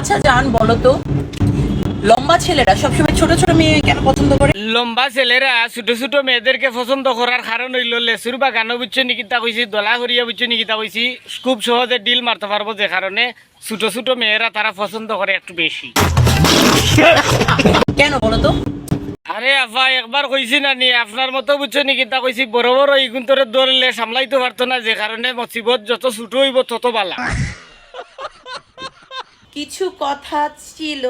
আচ্ছা জান বলো তো লম্বা ছেলেরা সবসময় ছোট ছোট মেয়ে কেন পছন্দ করে? লম্বা ছেলেরা ছোট ছোট মেয়েদেরকে পছন্দ করার কারণ হইল লেসুর বাগানও বুঝছ নিকিতা কইছি দলা করিয়া বুঝছ নিকিতা কইছি খুব সহজে ডিল মারতে পারব যে কারণে ছোট ছোট মেয়েরা তারা পছন্দ করে একটু বেশি। কেন বলো তো? আরে আফা একবার কইছি না নি আপনার মতো বুঝছ নিকিতা কইছি বড় বড় ইগুন তোরে ধরলে সামলাইতে পারতো না যে কারণে মসিবত যত ছোট হইব তত বালা। কিছু কথা ছিল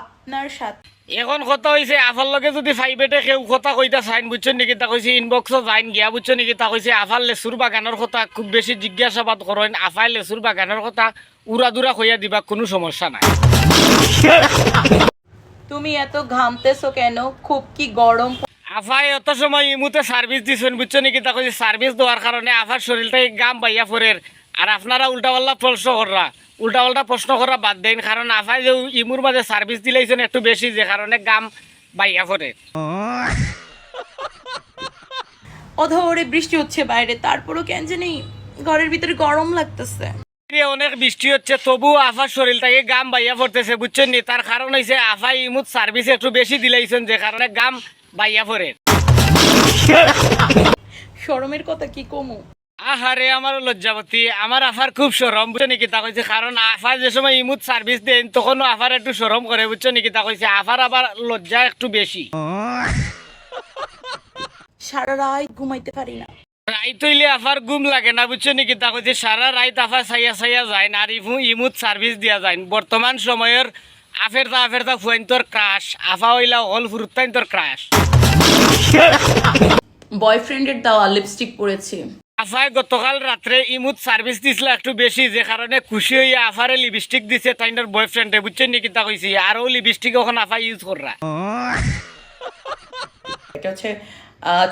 আপনার সাথে। এখন কথা হয়েছে আফার লগে যদি ফাইভেটে কেউ কথা কইতা চাইন বুঝছ নেকি? তা কইছে ইনবক্সও যাইন গিয়া বুঝছ নেকি? তা কইছে আফার লেচুর বাগানের কথা খুব বেশি জিজ্ঞাসাবাদ করেন আফাই লেচুর বাগানের কথা উড়া দুরা কইয়া দিবা কোনো সমস্যা নাই। তুমি এত ঘামতেছো কেন? খুব কি গরম আফাই অত সময় ইমুতে সার্ভিস দিছেন বুঝছ নাকি? তা কইছে সার্ভিস দেওয়ার কারণে আফার শরীরটাই গাম বাইয়া ফরের আর আপনারা উল্টাপাল্টা প্রশ্ন কররা। উল্টাপাল্টা প্রশ্ন করা বাদ দেন কারণ আফাই যে ইমুর মাঝে সার্ভিস দিলাইছেন একটু বেশি যে কারণে গাম বাইয়া ফরে অধরে বৃষ্টি হচ্ছে বাইরে তারপরও কেন জানি ঘরের ভিতরে গরম লাগতেছে। অনেক বৃষ্টি হচ্ছে তবু আফার শরীরটাকে গাম বাইয়া পড়তেছে বুঝছেন নি? তার কারণ হয়েছে আফা ইমুদ সার্ভিস একটু বেশি দিলাইছেন যে কারণে গাম বাইয়া পড়ে। শরমের কথা কি কমু? আহারে আমার লজ্জাবতী আমার আফার খুব সরম বুঝছ নাকি? তা কইছে কারণ আফা যে সময় ইমুদ সার্ভিস দেন তখনও আফার একটু সরম করে বুঝছ নাকি? তা কইছে আফার আবার লজ্জা একটু বেশি। সারা রাত ঘুমাইতে পারি না। রাইত হইলে আফার গুম লাগে না বুঝছ নাকি? তা কইছে সারা রাইত আফা সাইয়া সাইয়া যায় না আর ইমুদ সার্ভিস দিয়া যায়। বর্তমান সময়ের আফেরতা আফেরতা ফুয়াইন্তর ক্রাশ আফা হইলা হল ফুরুত্তাইন্তর ক্রাশ বয়ফ্রেন্ডের দেওয়া লিপস্টিক পরেছি। আফায় গতকাল রাত্রে ইমুদ সার্ভিস দিছিল একটু বেশি যে কারণে খুশি হইয়া আফারে লিপস্টিক দিছে তাইনার বয়ফ্রেন্ডে বুঝছেন নাকি তা কইছি? আরও লিপস্টিক ওখানে আফা ইউজ কররা। এটা হচ্ছে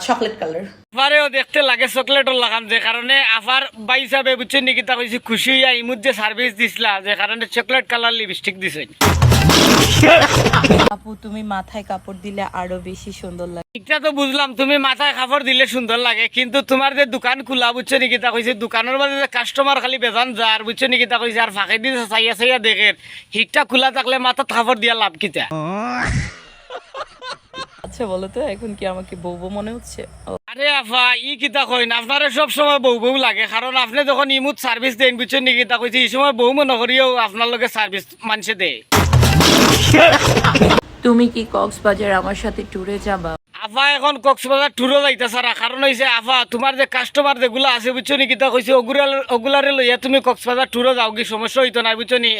চকলেট কালার আফারেও দেখতে লাগে চকলেটও লাগান যে কারণে আফার বাই হিসাবে বুঝছেন নাকি তা কইছি খুশি হইয়া ইমুদ যে সার্ভিস দিছিলা যে কারণে চকলেট কালার লিপস্টিক দিছে। আপু তুমি মাথায় কাপড় দিলে আরও বেশি সুন্দর লাগে। এটা তো বুঝলাম তুমি মাথায় কাপড় দিলে সুন্দর লাগে কিন্তু তোমার যে দোকান খোলা বুঝছ নাকি তা কইছে? দোকানের মাঝে যে কাস্টমার খালি বেজান যার বুঝছ নাকি তা কইছে? আর ফাঁকে দিয়ে চাইয়া চাইয়া দেখে। হিটটা খোলা থাকলে মাথাত কাপড় দিয়া লাভ কিতা আচ্ছা বলো তো এখন কি আমাকে বউ বউ মনে হচ্ছে? আরে আফা ই কিতা কইন? আপনারে সব সময় বউ বউ লাগে কারণ আপনি যখন ইমুত সার্ভিস দেন বুঝছেন নাকি তা কইছে? এই সময় বউ মনে করিও আপনার লগে সার্ভিস মানুষে দেয়। তুমি কি কক্সবাজার আমার সাথে ট্যুরে যাবা? আফা, এখন কক্সবাজার ট্যুরও যাইতে সারা কারণ হয়েছে আফা, তোমার যে কাস্টমার যেগুলো আছে, বুঝছ নি? কিতা কইছে ওগুলা ওগুলারে লইয়া তুমি কক্সবাজার ট্যুরও যাও কি? সমস্যা হইতো না, বুঝছ নি?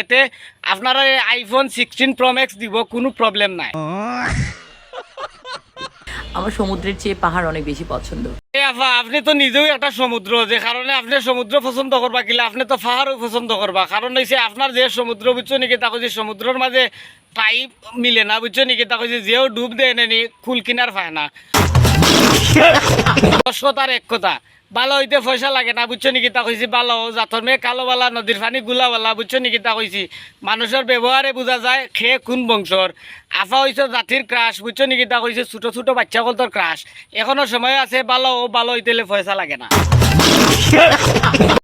এতে আপনারা আইফোন সিক্সটিন প্রো ম্যাক্স দিব, কোনো প্রবলেম নাই। আমার সমুদ্রের চেয়ে পাহাড় অনেক বেশি পছন্দ। আপনি তো নিজেও একটা সমুদ্র, যে কারণে আপনি সমুদ্র পছন্দ করবা, কিলা আপনি তো পাহাড়ও পছন্দ করবা। কারণ হয়েছে আপনার যে সমুদ্র, বুঝছ নাকি? তাকে যে সমুদ্রের মাঝে টাইপ মিলে না, বুঝছ নাকি? তাকে যেও ডুব দেয় নি কুল কিনার পায় না। দশ কথার এক কথা। ভালো হইতে পয়সা লাগে না, বুঝছ নিকিতা কইছি? ভালো জাতর মেয়ে কালো বালা নদীর পানি গুলা বালা, বুঝছ নিকিতা কইছি? মানুষের ব্যবহারে বোঝা যায় খেয়ে কোন বংশর আফা হইছে জাতির ক্রাশ বুঝছ নিকিতা কইছি? ছোট ছোট বাচ্চা কলতর ক্রাশ এখনও সময় আছে বালো বালো হইতে পয়সা লাগে না।